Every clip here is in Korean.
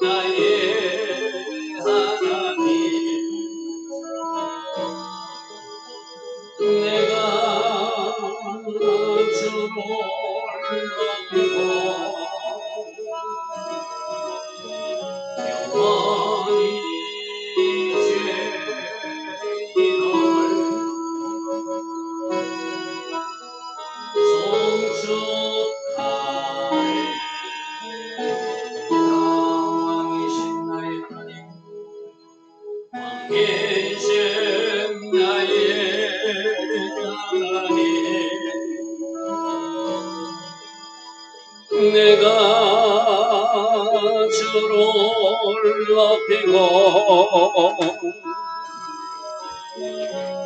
나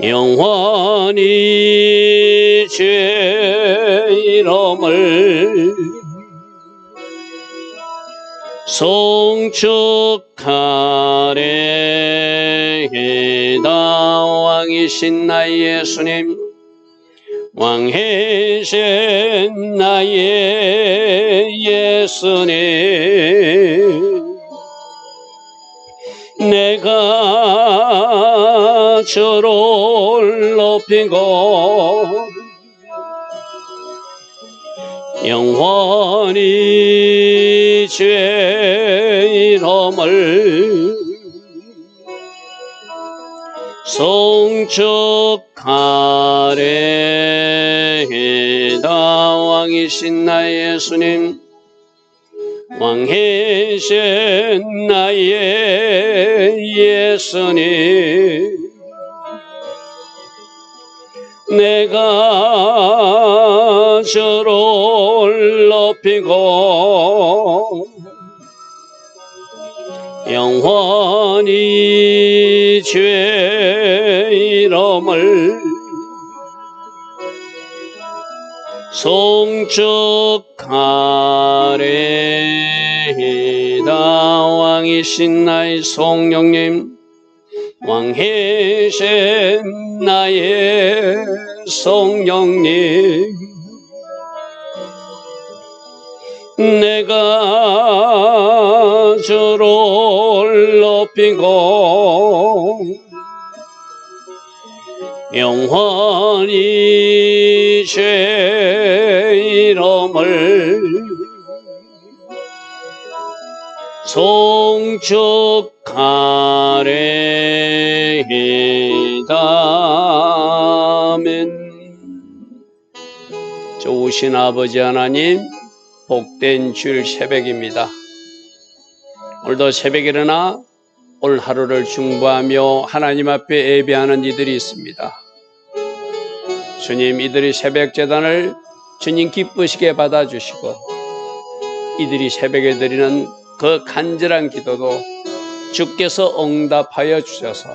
영원히 죄 이름을 송축하래이다 왕이신 나의 예수님 왕이신 나의 예수님 주를 높이고 영원히 죄 이름을 송축하래이다 왕이신 나의 예수님 왕이신 나의 예수님 내가 주를 높이고 영원히 죄 이름을 송축하리이다. 왕이신 나의 성령님 왕이신 나의 성령님 내가 주를 높이고 영원히 죄 이름을 송축하리이다 아멘 좋으신 아버지 하나님 복된 주일 새벽입니다 오늘도 새벽에 일어나 오늘 하루를 중보하며 하나님 앞에 예배하는 이들이 있습니다. 주님 이들이 새벽 재단을 주님 기쁘시게 받아주시고 이들이 새벽에 드리는 그 간절한 기도도 주께서 응답하여 주셔서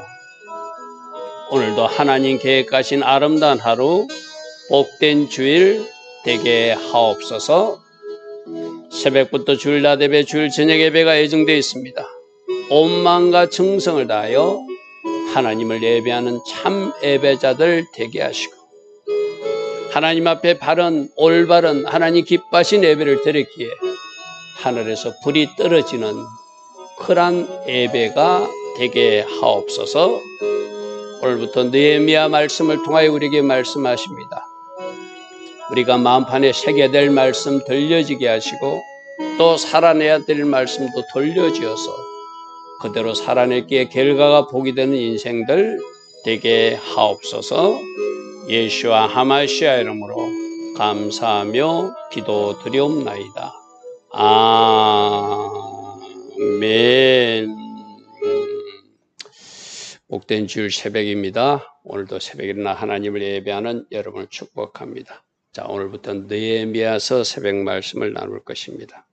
오늘도 하나님 계획하신 아름다운 하루 복된 주일 되게 하옵소서 새벽부터 주일 낮예배 주일 저녁 예배가 예정되어 있습니다. 온 마음과 정성을 다하여 하나님을 예배하는 참 예배자들 되게 하시고 하나님 앞에 바른 올바른 하나님 기뻐하신 예배를 드렸기에 하늘에서 불이 떨어지는 그런 예배가 되게 하옵소서 오늘부터 느헤미야 말씀을 통하여 우리에게 말씀하십니다. 우리가 마음판에 새겨 될 말씀 들려지게 하시고 또 살아내야 될 말씀도 돌려지어서 그대로 살아내기에 결과가 복이 되는 인생들 되게 하옵소서 예수와 하마시아 이름으로 감사하며 기도 드리옵나이다. 아멘. 복된 주일 새벽입니다. 오늘도 새벽에 일어나 하나님을 예배하는 여러분을 축복합니다. 자, 오늘부터 느헤미야서 새벽 말씀을 나눌 것입니다.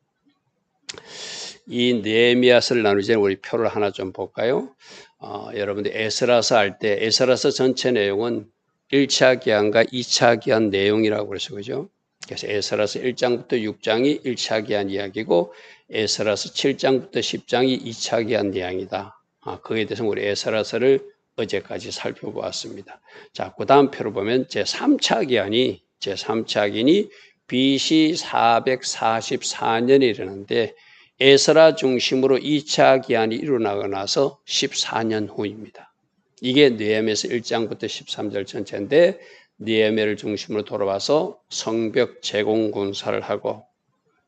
이 느헤미야서를 나누기 전에 우리 표를 하나 좀 볼까요? 어, 여러분들 에스라서 할 때 에스라서 전체 내용은 1차 기한과 2차 기한 내용이라고 그래서 그죠? 그래서 에스라서 1장부터 6장이 1차 기한 이야기고 에스라서 7장부터 10장이 2차 기한 내용이다. 아, 그에 대해서 우리 에스라서를 어제까지 살펴보았습니다. 자, 그 다음 표로 보면 제 3차 기한이 제 3차 기한이 BC 444년에 이르는데 에스라 중심으로 2차 기한이 일어나고 나서 14년 후입니다. 이게 느헤미야서 1장부터 13절 전체인데 느헤미야를 중심으로 돌아와서 성벽 제공 군사를 하고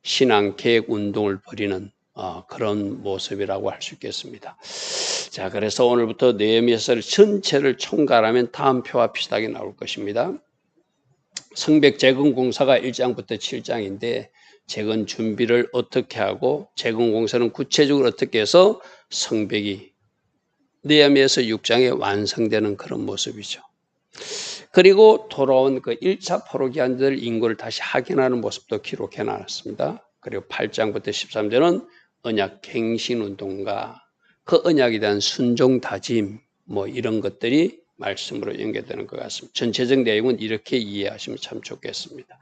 신앙 계획 운동을 벌이는 어, 그런 모습이라고 할 수 있겠습니다. 자, 그래서 오늘부터 느헤미야서를 전체를 총괄하면 다음 표와 비슷하게 나올 것입니다. 성벽 재건 공사가 1장부터 7장인데 재건 준비를 어떻게 하고 재건 공사는 구체적으로 어떻게 해서 성벽이 느헤미야서 6장에 완성되는 그런 모습이죠. 그리고 돌아온 그 1차 포로기한들 인구를 다시 확인하는 모습도 기록해 놨습니다. 그리고 8장부터 13절은 언약 갱신 운동과 그 언약에 대한 순종 다짐 뭐 이런 것들이 말씀으로 연계되는 것 같습니다. 전체적 내용은 이렇게 이해하시면 참 좋겠습니다.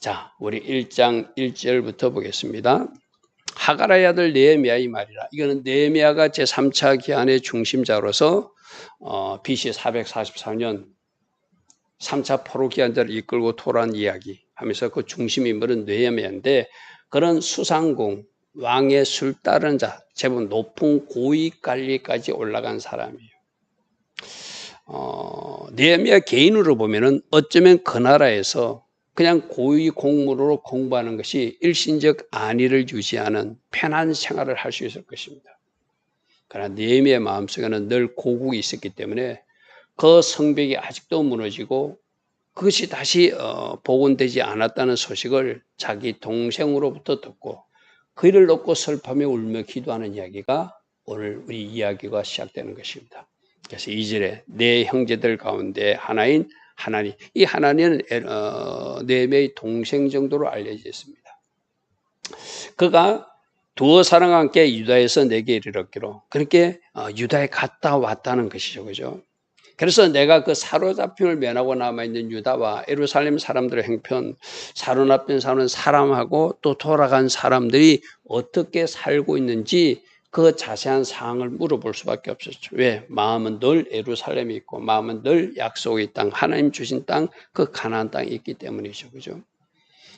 자, 우리 1장 1절부터 보겠습니다. 하가라의 아들 네헤미야의 말이라. 이거는 네헤미야가 제3차 기한의 중심자로서 어, BC 444년 3차 포로 기한자를 이끌고 토란 이야기 하면서 그 중심 인물은 네헤미야인데 그런 수상공 왕의 술 따른 자, 제법 높은 고위 관리까지 올라간 사람이에요. 어, 네헤미야 개인으로 보면은 어쩌면 그 나라에서 그냥 고위 공무로 공부하는 것이 일신적 안위를 유지하는 편한 생활을 할 수 있을 것입니다. 그러나 네헤미야 마음속에는 늘 고국이 있었기 때문에 그 성벽이 아직도 무너지고 그것이 다시 어, 복원되지 않았다는 소식을 자기 동생으로부터 듣고 그를 놓고 슬퍼며 울며 기도하는 이야기가 오늘 우리 이야기가 시작되는 것입니다. 그래서 이절에내 형제들 가운데 하나인 하나님, 이 하나님은 어, 네 명의 동생 정도로 알려져 있습니다. 그가 두어 사람과 함께 유다에서 내게 이르렀기로 그렇게 어, 유다에 갔다 왔다는 것이죠, 그죠? 그래서 내가 그 사로잡힘을 면하고 남아있는 유다와 에루살렘 사람들의 행편, 사로잡힌 사람은 사람하고 또 돌아간 사람들이 어떻게 살고 있는지 그 자세한 사항을 물어볼 수밖에 없었죠. 왜? 마음은 늘 에루살렘이 있고 마음은 늘 약속의 땅, 하나님 주신 땅, 그 가나안 땅이 있기 때문이죠. 그죠?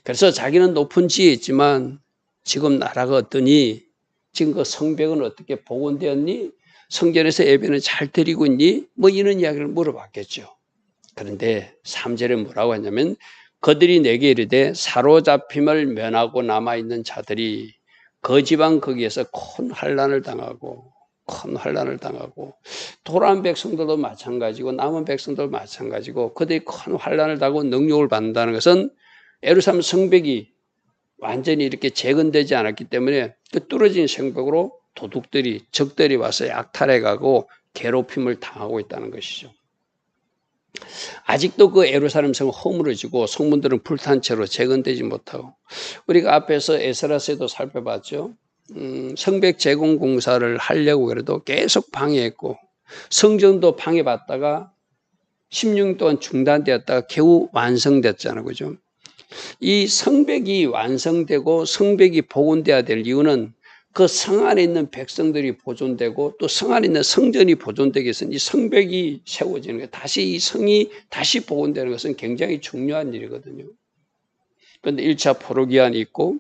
그래서 자기는 높은 지에 있지만 지금 나라가 어떠니? 지금 그 성벽은 어떻게 복원되었니? 성전에서 예배는 잘 드리고 있니? 뭐 이런 이야기를 물어봤겠죠. 그런데 3절에 뭐라고 하냐면 그들이 내게 이르되 사로잡힘을 면하고 남아있는 자들이 그 지방 거기에서 큰 환란을 당하고 큰 환란을 당하고 돌아온 백성들도 마찬가지고 남은 백성들도 마찬가지고 그들이 큰 환란을 당하고 능력을 받는다는 것은 에루살렘 성벽이 완전히 이렇게 재건되지 않았기 때문에 그 뚫어진 성벽으로 도둑들이 적들이 와서 약탈해 가고 괴롭힘을 당하고 있다는 것이죠. 아직도 그 에루살렘 성은 허물어지고 성문들은 불탄 채로 재건되지 못하고 우리가 앞에서 에스라스에도 살펴봤죠. 음, 성백 제공 공사를 하려고 그래도 계속 방해했고 성전도 방해받다가 16년 동안 중단되었다가 겨우 완성됐잖아요. 그죠? 이 성백이 완성되고 성백이 복원돼야 될 이유는 그 성 안에 있는 백성들이 보존되고 또 성 안에 있는 성전이 보존되기 위해서는 이 성벽이 세워지는 거예요. 다시 이 성이 다시 복원되는 것은 굉장히 중요한 일이거든요. 그런데 1차 포로기한이 있고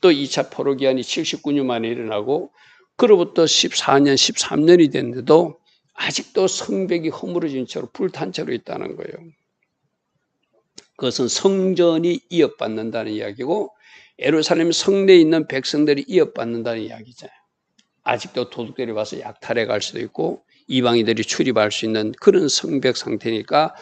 또 2차 포로기한이 79년 만에 일어나고 그로부터 14년, 13년이 됐는데도 아직도 성벽이 허물어진 채로 불탄 채로 있다는 거예요. 그것은 성전이 이어받는다는 이야기고 예루살렘 성내에 있는 백성들이 이어받는다는 이야기잖아요. 아직도 도둑들이 와서 약탈해 갈 수도 있고 이방인들이 출입할 수 있는 그런 성벽 상태니까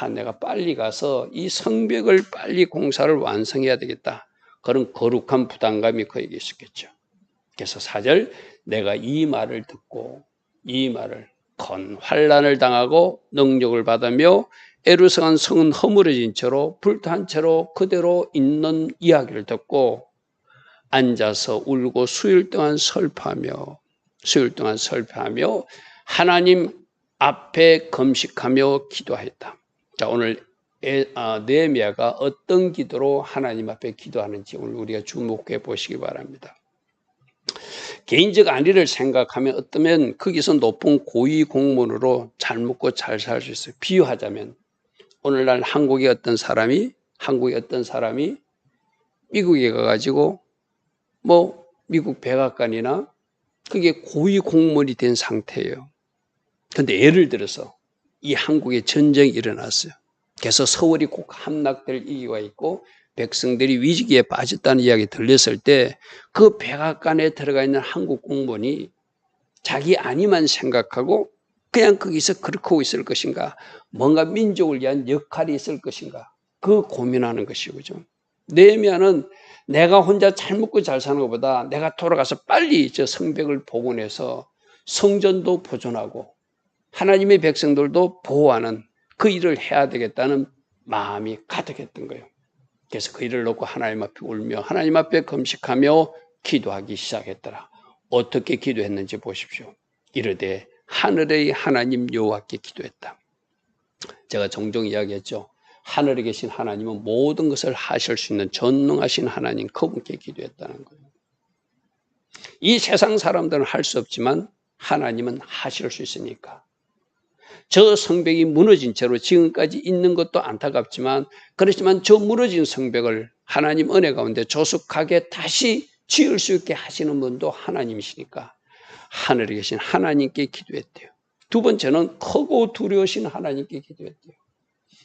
아 내가 빨리 가서 이 성벽을 빨리 공사를 완성해야 되겠다. 그런 거룩한 부담감이 그에게 있었겠죠. 그래서 사절 내가 이 말을 듣고 이 말을 건 환란을 당하고 능력을 받으며 에루성한 성은 허물어진 채로 불탄 채로 그대로 있는 이야기를 듣고 앉아서 울고 수일 동안 설파하며 수일 동안 설파하며 하나님 앞에 금식하며 기도했다. 자 오늘 아, 네미아가 어떤 기도로 하나님 앞에 기도하는지 오늘 우리가 주목해 보시기 바랍니다. 개인적 안위를 생각하면 어쩌면 거기서 높은 고위 공무원으로 잘 먹고 잘 살 수 있어요. 비유하자면 오늘날 한국의 어떤 사람이 한국의 어떤 사람이 미국에 가가지고 뭐 미국 백악관이나 그게 고위 공무원이 된 상태예요. 근데 예를 들어서 이 한국에 전쟁이 일어났어요. 그래서 서울이 꼭 함락될 이유가 있고 백성들이 위기에 빠졌다는 이야기 들렸을 때 그 백악관에 들어가 있는 한국 공무원이 자기 아니만 생각하고 그냥 거기서 그렇게 있을 것인가 뭔가 민족을 위한 역할이 있을 것인가 그 고민하는 것이죠. 네미아는 내가 혼자 잘 먹고 잘 사는 것보다 내가 돌아가서 빨리 저 성벽을 복원해서 성전도 보존하고 하나님의 백성들도 보호하는 그 일을 해야 되겠다는 마음이 가득했던 거예요. 그래서 그 일을 놓고 하나님 앞에 울며 하나님 앞에 금식하며 기도하기 시작했더라. 어떻게 기도했는지 보십시오. 이르되 하늘의 하나님 여호와께 기도했다. 제가 종종 이야기했죠. 하늘에 계신 하나님은 모든 것을 하실 수 있는 전능하신 하나님 그분께 기도했다는 거예요. 이 세상 사람들은 할 수 없지만 하나님은 하실 수 있으니까. 저 성벽이 무너진 채로 지금까지 있는 것도 안타깝지만 그렇지만 저 무너진 성벽을 하나님 은혜 가운데 조숙하게 다시 지을 수 있게 하시는 분도 하나님이시니까 하늘에 계신 하나님께 기도했대요. 두 번째는 크고 두려우신 하나님께 기도했대요.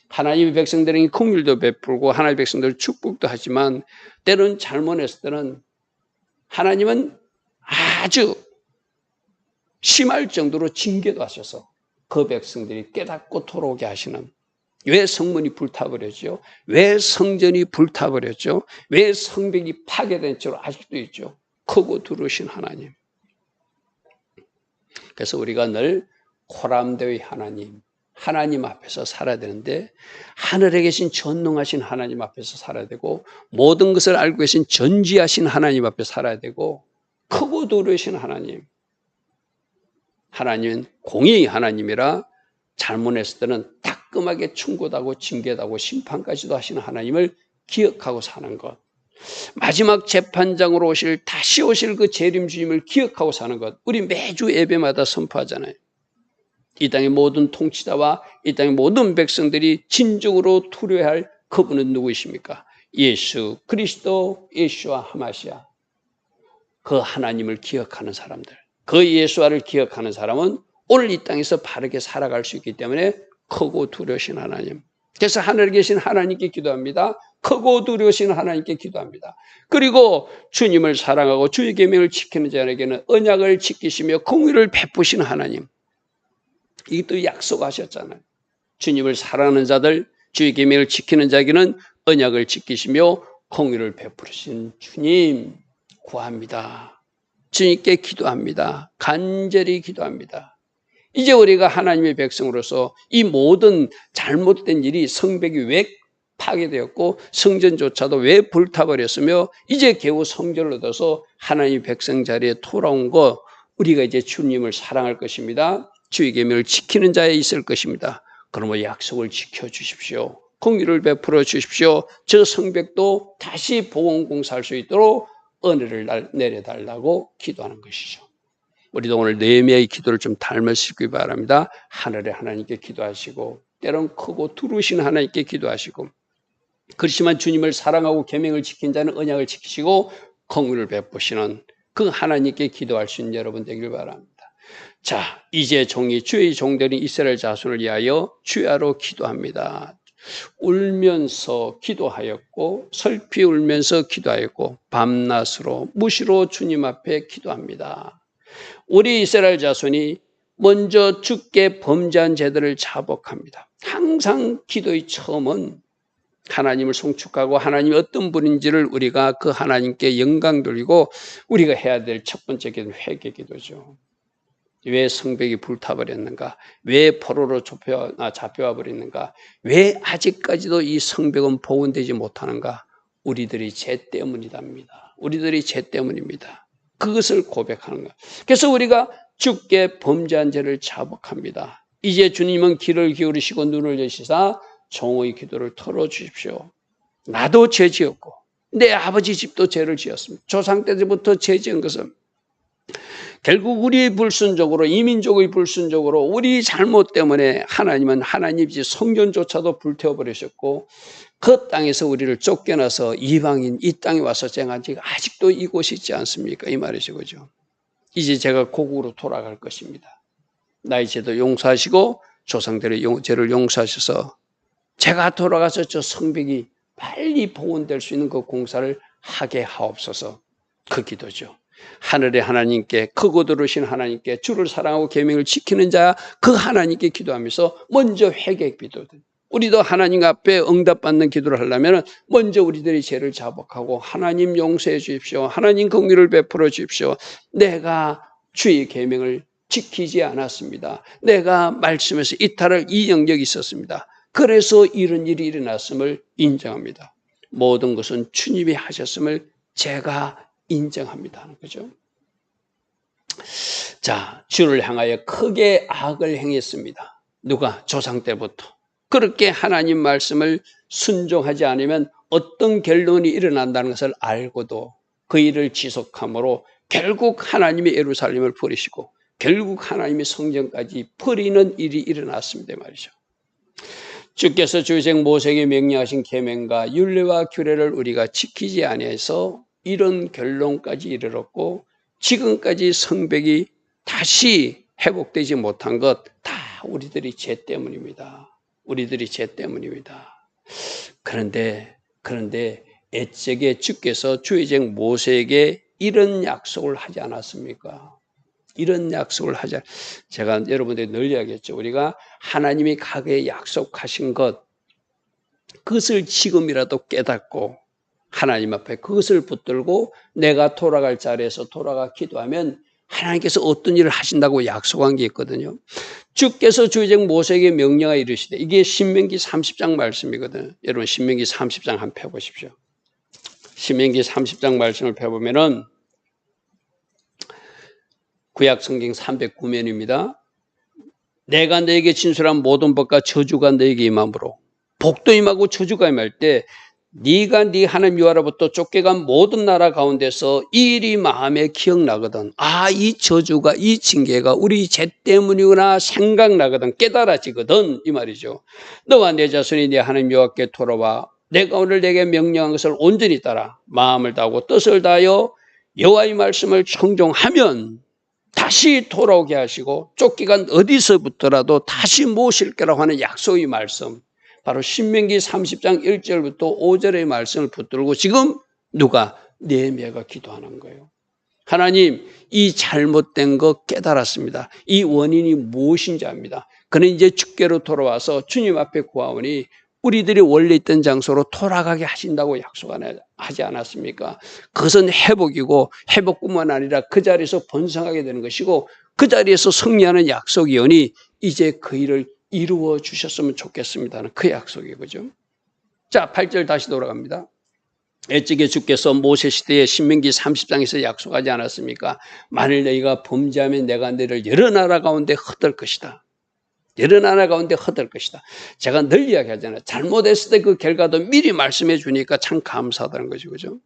하나님의 백성들에게 긍휼도 베풀고 하나님의 백성들 축복도 하지만 때론 잘못했을 때는 하나님은 아주 심할 정도로 징계도 하셔서 그 백성들이 깨닫고 돌아오게 하시는 왜 성문이 불타버렸죠? 왜 성전이 불타버렸죠? 왜 성벽이 파괴된 채로 아직도 있죠? 크고 두루신 하나님. 그래서 우리가 늘 코람대의 하나님, 하나님 앞에서 살아야 되는데 하늘에 계신 전능하신 하나님 앞에서 살아야 되고 모든 것을 알고 계신 전지하신 하나님 앞에 살아야 되고 크고 두루신 하나님. 하나님은 공의 하나님이라 잘못했을 때는 따끔하게 충고하고 징계하고 심판까지도 하시는 하나님을 기억하고 사는 것. 마지막 재판장으로 오실 다시 오실 그 재림 주님을 기억하고 사는 것. 우리 매주 예배마다 선포하잖아요. 이 땅의 모든 통치자와 이 땅의 모든 백성들이 진정으로 투려할 그분은 누구이십니까? 예수 그리스도 예수와 하마시아. 그 하나님을 기억하는 사람들. 그 예수와를 기억하는 사람은 오늘 이 땅에서 바르게 살아갈 수 있기 때문에 크고 두려우신 하나님. 그래서 하늘에 계신 하나님께 기도합니다. 크고 두려우신 하나님께 기도합니다. 그리고 주님을 사랑하고 주의 계명을 지키는 자에게는 언약을 지키시며 공의를 베푸시는 하나님. 이것도 약속하셨잖아요. 주님을 사랑하는 자들, 주의 계명을 지키는 자에게는 언약을 지키시며 공의를 베푸신 주님 구합니다. 주님께 기도합니다. 간절히 기도합니다. 이제 우리가 하나님의 백성으로서 이 모든 잘못된 일이 성벽이 왜 파괴되었고 성전조차도 왜 불타버렸으며 이제 겨우 성전을 얻어서 하나님의 백성 자리에 돌아온 거 우리가 이제 주님을 사랑할 것입니다. 주의 계명을 지키는 자에 있을 것입니다. 그러면 약속을 지켜 주십시오. 공의를 베풀어 주십시오. 저 성벽도 다시 보건 공사할 수 있도록 은혜를 내려달라고 기도하는 것이죠. 우리도 오늘 네미아의 기도를 좀 닮으시기 바랍니다. 하늘에 하나님께 기도하시고 때론 크고 두루신 하나님께 기도하시고 그렇지만 주님을 사랑하고 계명을 지킨 자는 언약을 지키시고 공의를 베푸시는 그 하나님께 기도할 수 있는 여러분 되길 바랍니다. 자, 이제 종이 주의 종들이 이스라엘 자손을 위하여 주야로 기도합니다. 울면서 기도하였고 설피 울면서 기도하였고 밤낮으로 무시로 주님 앞에 기도합니다. 우리 이스라엘 자손이 먼저 죽게 범죄한 죄들을 자복합니다. 항상 기도의 처음은 하나님을 송축하고 하나님이 어떤 분인지를 우리가 그 하나님께 영광 돌리고 우리가 해야 될 첫 번째 기도는 회개 기도죠. 왜 성벽이 불타버렸는가? 왜 포로로 잡혀, 아, 잡혀와 버렸는가? 왜 아직까지도 이 성벽은 복원되지 못하는가? 우리들이 죄 때문이답니다. 우리들이 죄 때문입니다. 그것을 고백하는 거예요. 그래서 우리가 주께 범죄한 죄를 자복합니다. 이제 주님은 귀를 기울이시고 눈을 여시사 종의 기도를 털어주십시오. 나도 죄 지었고 내 아버지 집도 죄를 지었습니다. 조상 때부터 죄 지은 것은 결국 우리 불순적으로 이민족의 불순적으로 우리 잘못 때문에 하나님은 하나님 집 성전조차도 불태워 버리셨고 그 땅에서 우리를 쫓겨나서 이방인 이 땅에 와서 쟁한 지가 아직도 이곳이 있지 않습니까? 이 말이죠. 그죠? 이제 제가 고국으로 돌아갈 것입니다. 나의 죄도 용서하시고 조상들의 용, 죄를 용서하셔서 제가 돌아가서 저 성벽이 빨리 복원될 수 있는 그 공사를 하게 하옵소서 그 기도죠. 하늘의 하나님께 크고 들으신 하나님께 주를 사랑하고 계명을 지키는 자 그 하나님께 기도하면서 먼저 회개 기도 우리도 하나님 앞에 응답받는 기도를 하려면 먼저 우리들이 죄를 자복하고 하나님 용서해 주십시오. 하나님 긍휼을 베풀어 주십시오. 내가 주의 계명을 지키지 않았습니다. 내가 말씀에서 이탈을 이 영역이 있었습니다. 그래서 이런 일이 일어났음을 인정합니다. 모든 것은 주님이 하셨음을 제가 인정합니다. 거죠. 자, 주를 향하여 크게 악을 행했습니다. 누가? 조상 때부터. 그렇게 하나님 말씀을 순종하지 않으면 어떤 결론이 일어난다는 것을 알고도 그 일을 지속함으로 결국 하나님의 예루살렘을 버리시고 결국 하나님의 성전까지 버리는 일이 일어났습니다 말이죠. 주께서 주생 모세에게 명령하신 계명과 율례와 규례를 우리가 지키지 아니해서 이런 결론까지 이르렀고 지금까지 성벽이 다시 회복되지 못한 것 다 우리들이 죄 때문입니다. 우리들이 죄 때문입니다. 그런데 그런데 애적에 주께서 주의쟁 모세에게 이런 약속을 하지 않았습니까? 이런 약속을 하자. 제가 여러분들이 늘 이야기했죠. 우리가 하나님이 가게 약속하신 것, 그것을 지금이라도 깨닫고 하나님 앞에 그것을 붙들고 내가 돌아갈 자리에서 돌아가 기도하면 하나님께서 어떤 일을 하신다고 약속한 게 있거든요. 주께서 주의적 모세에게 명령하 이르시되 이게 신명기 30장 말씀이거든요. 여러분 신명기 30장 한번 펴보십시오. 신명기 30장 말씀을 펴보면은 구약 성경 309면입니다. 내가 너에게 진술한 모든 법과 저주가 너에게 임함으로 복도 임하고 저주가 임할 때 네가 네 하나님 여호와로부터 쫓겨간 모든 나라 가운데서 이 일이 마음에 기억나거든. 아, 이 저주가 이 징계가 우리 죄 때문이구나 생각나거든. 깨달아지거든. 이 말이죠. 너와 내 자손이 네 하나님 여호와께 돌아와 내가 오늘 내게 명령한 것을 온전히 따라 마음을 다하고 뜻을 다하여 여호와의 말씀을 청종하면 다시 돌아오게 하시고 쫓기간 어디서부터라도 다시 모실 거라고 하는 약속의 말씀. 바로 신명기 30장 1절부터 5절의 말씀을 붙들고 지금 누가 네미야가 기도하는 거예요. 하나님, 이 잘못된 거 깨달았습니다. 이 원인이 무엇인지 압니다. 그는 이제 주께로 돌아와서 주님 앞에 구하오니 우리들이 원래 있던 장소로 돌아가게 하신다고 약속하지 않았습니까? 그것은 회복이고 회복뿐만 아니라 그 자리에서 번성하게 되는 것이고 그 자리에서 승리하는 약속이오니 이제 그 일을 이루어 주셨으면 좋겠습니다는 그 약속이 그죠? 자, 8절 다시 돌아갑니다. 애찍에 주께서 모세 시대에 신명기 30장에서 약속하지 않았습니까? 만일 너희가 범죄하면 내가 너를 여러 나라 가운데 흩을 것이다. 여러 나라 가운데 허들 것이다. 제가 늘 이야기하잖아요. 잘못했을 때 그 결과도 미리 말씀해 주니까 참 감사하다는 거죠. 그죠?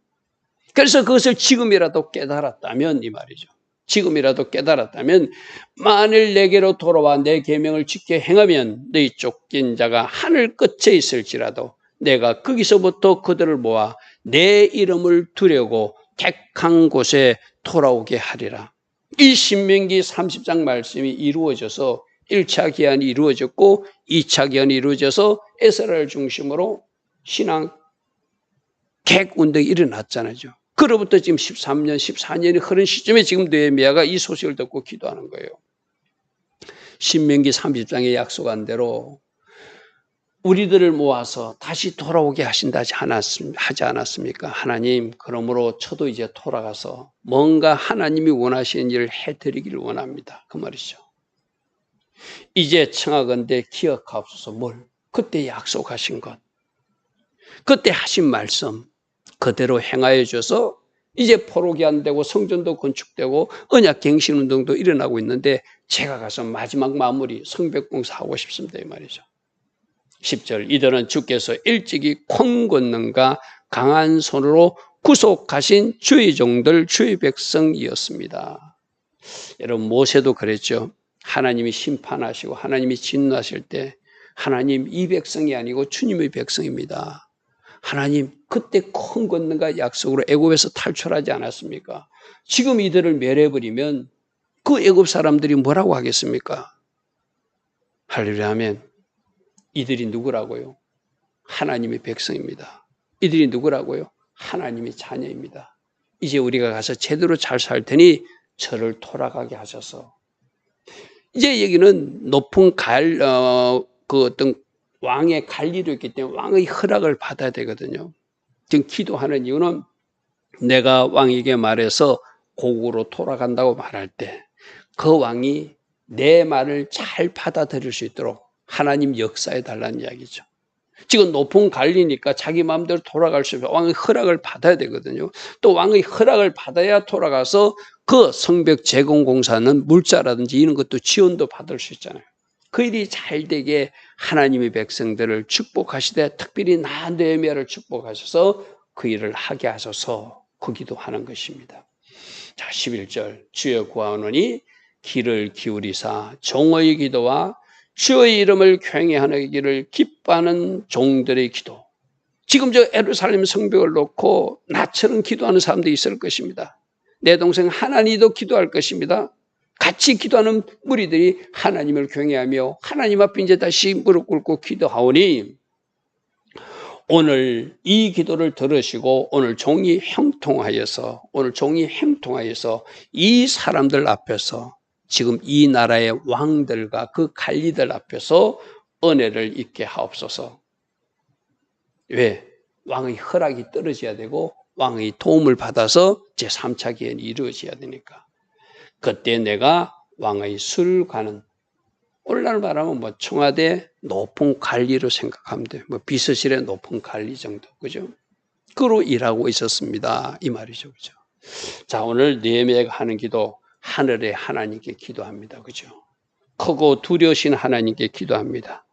그래서 그것을 지금이라도 깨달았다면 이 말이죠. 지금이라도 깨달았다면 만일 내게로 돌아와 내 계명을 지켜 행하면 너희 쫓긴 자가 하늘 끝에 있을지라도 내가 거기서부터 그들을 모아 내 이름을 두려고 택한 곳에 돌아오게 하리라. 이 신명기 30장 말씀이 이루어져서 1차 기한이 이루어졌고 2차 기한이 이루어져서 에스라를 중심으로 신앙 객 운동이 일어났잖아요. 그로부터 지금 13년, 14년이 흐른 시점에 지금 느헤미야가 이 소식을 듣고 기도하는 거예요. 신명기 30장에 약속한 대로 우리들을 모아서 다시 돌아오게 하신다 하지 않았습니까? 하나님, 그러므로 저도 이제 돌아가서 뭔가 하나님이 원하시는 일을 해드리기를 원합니다. 그 말이죠. 이제 청하건대 기억하옵소서 뭘? 그때 약속하신 것. 그때 하신 말씀 그대로 행하여 줘서 이제 포록이 안 되고 성전도 건축되고 언약 갱신 운동도 일어나고 있는데 제가 가서 마지막 마무리 성벽공사 하고 싶습니다 이 말이죠. 10절 이들은 주께서 일찍이 콩 걷는가 강한 손으로 구속하신 주의 종들 주의 백성이었습니다. 여러분 모세도 그랬죠. 하나님이 심판하시고 하나님이 진노하실 때 하나님 이 백성이 아니고 주님의 백성입니다. 하나님 그때 큰 권능과 약속으로 애굽에서 탈출하지 않았습니까? 지금 이들을 멸해버리면 그 애굽 사람들이 뭐라고 하겠습니까? 할렐루야 하면 이들이 누구라고요? 하나님의 백성입니다. 이들이 누구라고요? 하나님의 자녀입니다. 이제 우리가 가서 제대로 잘 살 테니 저를 돌아가게 하셔서 이제 여기는 높은 갈, 어, 그 어떤 왕의 관리도 있기 때문에 왕의 허락을 받아야 되거든요. 지금 기도하는 이유는 내가 왕에게 말해서 고국으로 돌아간다고 말할 때 그 왕이 내 말을 잘 받아들일 수 있도록 하나님 역사에 달라는 이야기죠. 지금 높은 관리니까 자기 마음대로 돌아갈 수 없어요. 왕의 허락을 받아야 되거든요. 또 왕의 허락을 받아야 돌아가서 그 성벽 제공 공사는 물자라든지 이런 것도 지원도 받을 수 있잖아요. 그 일이 잘 되게 하나님의 백성들을 축복하시되 특별히 나 느헤미야를 축복하셔서 그 일을 하게 하셔서 그 기도 하는 것입니다. 자, 11절 주여 구하노니 귀를 기울이사 종의 기도와 주의 이름을 경외하기를 기뻐하는 종들의 기도. 지금 저 에루살렘 성벽을 놓고 나처럼 기도하는 사람도 있을 것입니다. 내 동생 하나니도 기도할 것입니다. 같이 기도하는 무리들이 하나님을 경외하며 하나님 앞에 이제 다시 무릎 꿇고 기도하오니 오늘 이 기도를 들으시고 오늘 종이 형통하여서 오늘 종이 행통하여서 이 사람들 앞에서 지금 이 나라의 왕들과 그 관리들 앞에서 은혜를 입게 하옵소서. 왜? 왕의 허락이 떨어져야 되고 왕의 도움을 받아서 제3차 기회는 이루어져야 되니까. 그때 내가 왕의 술가는 오늘날 말하면 뭐 청와대 높은 관리로 생각하면 돼. 뭐 비서실의 높은 관리 정도. 그죠? 그로 일하고 있었습니다. 이 말이죠. 그죠? 자, 오늘 네메가 하는 기도 하늘의 하나님께 기도합니다. 그죠? 크고 두려우신 하나님께 기도합니다.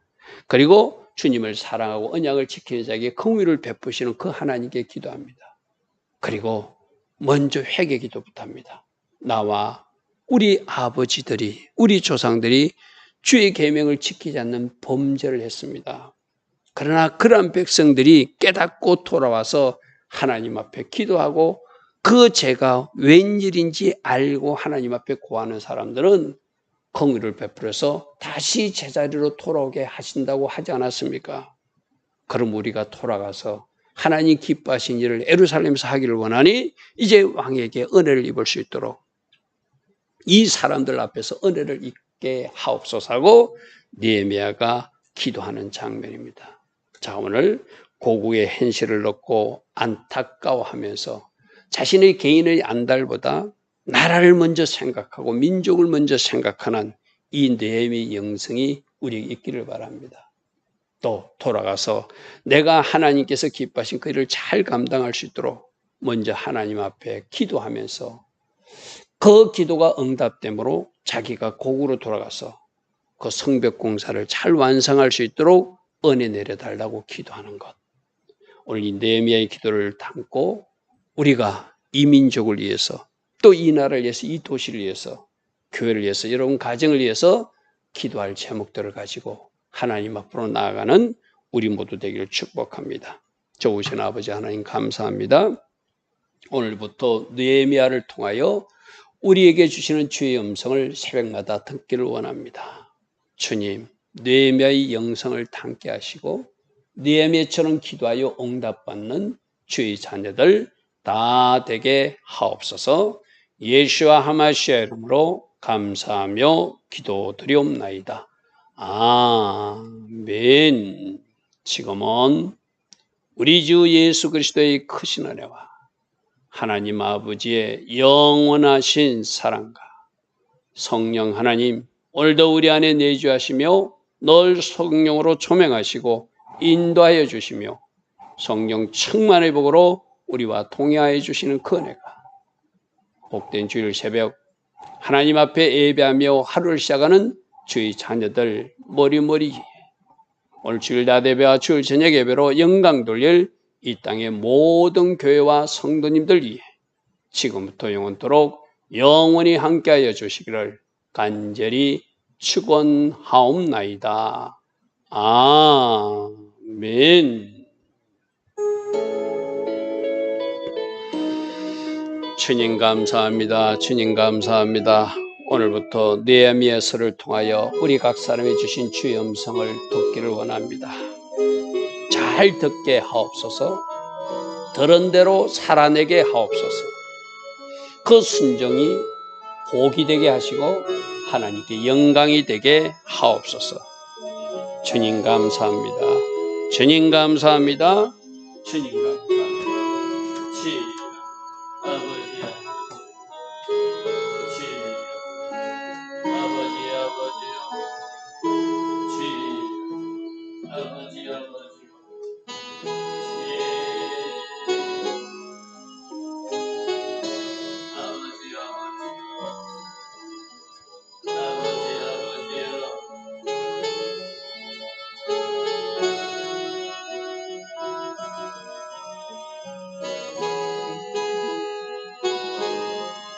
그리고 주님을 사랑하고 언약을 지키는 자에게 긍휼을 베푸시는 그 하나님께 기도합니다. 그리고 먼저 회개 기도부터 합니다. 나와 우리 아버지들이 우리 조상들이 주의 계명을 지키지 않는 범죄를 했습니다. 그러나 그러한 백성들이 깨닫고 돌아와서 하나님 앞에 기도하고 그 죄가 웬일인지 알고 하나님 앞에 고하는 사람들은 긍휼을 베풀어서 다시 제자리로 돌아오게 하신다고 하지 않았습니까? 그럼 우리가 돌아가서 하나님 기뻐하신 일을 에루살렘에서 하기를 원하니 이제 왕에게 은혜를 입을 수 있도록 이 사람들 앞에서 은혜를 입게 하옵소서하고 니에미아가 기도하는 장면입니다. 자 오늘 고국의 현실을 넣고 안타까워하면서 자신의 개인의 안달보다 나라를 먼저 생각하고 민족을 먼저 생각하는 이 내음의 영성이 우리에게 있기를 바랍니다. 또 돌아가서 내가 하나님께서 기뻐하신 그 일을 잘 감당할 수 있도록 먼저 하나님 앞에 기도하면서 그 기도가 응답되므로 자기가 고국으로 돌아가서 그 성벽 공사를 잘 완성할 수 있도록 은혜 내려달라고 기도하는 것. 오늘 이 네미아의 기도를 담고 우리가 이 민족을 위해서 또 이 나라를 위해서 이 도시를 위해서 교회를 위해서 여러분 가정을 위해서 기도할 제목들을 가지고 하나님 앞으로 나아가는 우리 모두 되기를 축복합니다. 좋으신 아버지 하나님 감사합니다. 오늘부터 느헤미야를 통하여 우리에게 주시는 주의 음성을 새벽마다 듣기를 원합니다. 주님, 느헤미야의 영성을 담게 하시고 느헤미야처럼 기도하여 응답받는 주의 자녀들 다 되게 하옵소서. 예수와 하마시아 이름으로 감사하며 기도드리옵나이다. 아멘. 지금은 우리 주 예수 그리스도의 크신 은혜와 하나님 아버지의 영원하신 사랑과 성령 하나님 오늘도 우리 안에 내주하시며 널 성령으로 조명하시고 인도하여 주시며 성령 충만의 복으로 우리와 동의하여 주시는 그 은혜가 복된 주일 새벽 하나님 앞에 예배하며 하루를 시작하는 주의 자녀들 머리머리 오늘 주일 다대배와 주일 저녁 예배로 영광 돌릴 이 땅의 모든 교회와 성도님들 위해 지금부터 영원토록 영원히 함께하여 주시기를 간절히 축원하옵나이다. 아멘. 주님 감사합니다. 주님 감사합니다. 오늘부터 느헤미야서를 통하여 우리 각 사람이 주신 주의 음성을 듣기를 원합니다. 잘 듣게 하옵소서. 들은 대로 살아내게 하옵소서. 그 순종이 복이 되게 하시고 하나님께 영광이 되게 하옵소서. 주님 감사합니다. 주님 감사합니다. 주님 감사합니다.